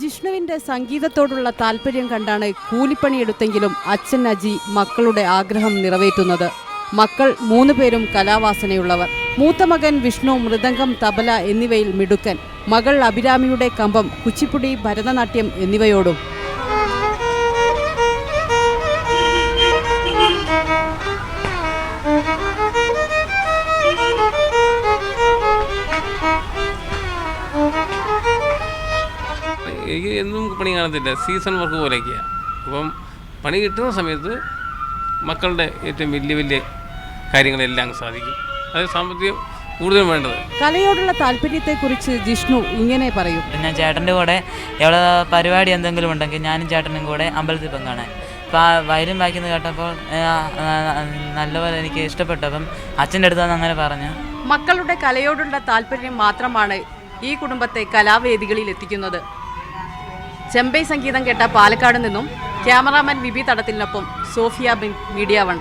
ജിഷ്ണുവിന്റെ സംഗീതത്തോടുള്ള താല്പര്യം കണ്ടാണ് കൂലിപ്പണിയെടുത്തെങ്കിലും അച്ഛൻ അജി മക്കളുടെ ആഗ്രഹം നിറവേറ്റുന്നത്. മക്കൾ മൂന്ന് പേരും കലാവാസനയുള്ളവർ. മൂത്ത മകൻ വിഷ്ണു മൃദംഗം തബല എന്നിവയിൽ മിടുക്കൻ. മകൾ അഭിരാമിയുടെ കമ്പം കുച്ചിപ്പുടി ഭരതനാട്യം എന്നിവയോടും എനിക്ക് എന്നും പണി കാണത്തില്ല. സീസൺ വർക്ക് പോലെയൊക്കെയാണ് അപ്പം പണി കിട്ടുന്ന സമയത്ത് മക്കളുടെ ഏറ്റവും വലിയ വലിയ കാര്യങ്ങളെല്ലാം സാധിക്കും. അത് സാമ്പത്തികം കൂടുതൽ വേണ്ടത്. കലയോടുള്ള താല്പര്യത്തെക്കുറിച്ച് ജിഷ്ണു ഇങ്ങനെ പറയും. പിന്നെ ചേട്ടന്റെ കൂടെ എവിടെ പരിപാടി എന്തെങ്കിലും ഉണ്ടെങ്കിൽ ഞാനും ചേട്ടനും കൂടെ അമ്പലത്തിൽ പങ്കാണേ. കാണാൻ അപ്പോൾ ആ വയലും വായിക്കുന്നത് കേട്ടപ്പോൾ നല്ലപോലെ എനിക്ക് ഇഷ്ടപ്പെട്ടു. അപ്പം അച്ഛന്റെ അടുത്താണ് അങ്ങനെ പറഞ്ഞു. മക്കളുടെ കലയോടുള്ള താല്പര്യം മാത്രമാണ് ഈ കുടുംബത്തെ കലാവേദികളിൽ എത്തിക്കുന്നത്. ചെമ്പൈ സംഗീതം കേട്ട പാലക്കാട് നിന്നും ക്യാമറാമാൻ വിബി തടത്തിനൊപ്പം സോഫിയ മീഡിയ വൺ.